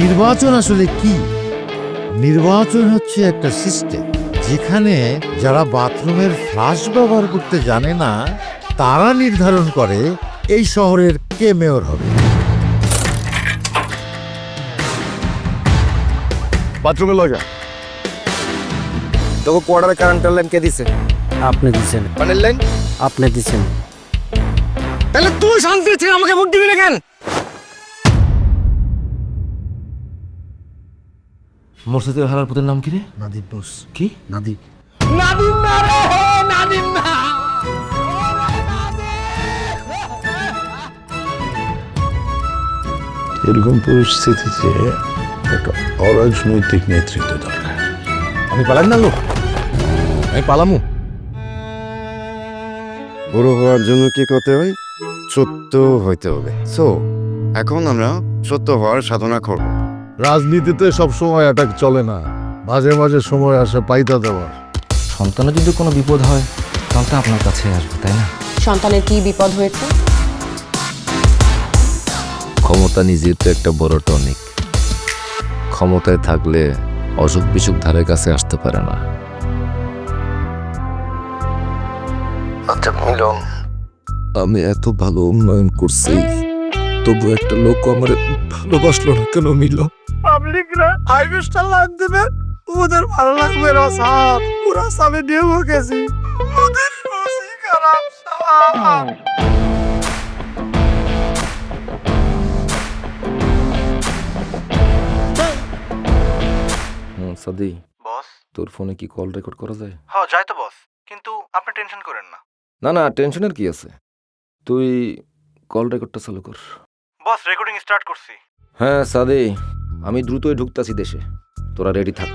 নির্বাচন আসলে কি? নির্বাচন হচ্ছে একটা সিস্টেম যেখানে যারা বাথরুমের ফ্লাশ ব্যবহার করতে জানে না তারা নির্ধারণ করে এই শহরের কে মেয়র হবে। বাথরুমে লজা তোকে কোয়ার্টারে কারেন্টের লাইন কে দিছে? আপনি দিছেন। পানির লাইন আপনি দিছেন। তাহলে তুই শান্তি আমাকে ভোট দিবি না কেন? মোরসাদের হারার পুতের নাম কি রে? নাদিব বোস। কি? নাদিব নাদিম না রে নাদিম না। এরকম পরিস্থিতিতে একটা অরাজনৈতিক নেতৃত্ব দরকার। আমি পালাম না লোক। আমি পালামু। বড় হওয়ার জন্য কি করতে হয়? সত্য হইতে হবে। সো এখন আমরা সত্য হওয়ার সাধনা করব। রাজনীতিতে সব সময় অ্যাটাক চলে না। মাঝে মাঝে সময় আসে পাইতা দেওয়ার। সন্তানের যদি কোনো বিপদ হয় তো আপনার কাছে আসব তাই না? সন্তানের কি বিপদ হয়েছে? ক্ষমতা নিজের তো একটা বড় টনিক ক্ষমতায় থাকলে অসুখ বিসুখ ধারে কাছে আসতে পারে না। আচ্ছা মিলন আমি এত ভালো উন্নয়ন করছি। তবু একটা লোক আমার ভালোবাসলো না কেন মিলন পাবলিকরা দেবে। ওদের ভালো লাগবে না সাপ পুরা সামনে দিয়ে গেছি ওদের রসি খারাপ সাপ সাদি। বস। তোর ফোনে কি কল রেকর্ড করা যায়? হ্যাঁ যাই তো বস। কিন্তু আপনি টেনশন করেন না। না না টেনশনের কি আছে? তুই কল রেকর্ডটা চালু কর। বস রেকর্ডিং স্টার্ট করছি। হ্যাঁ সাদে আমি দ্রুতই ঢুকতাছি দেশে। তোরা রেডি থাক।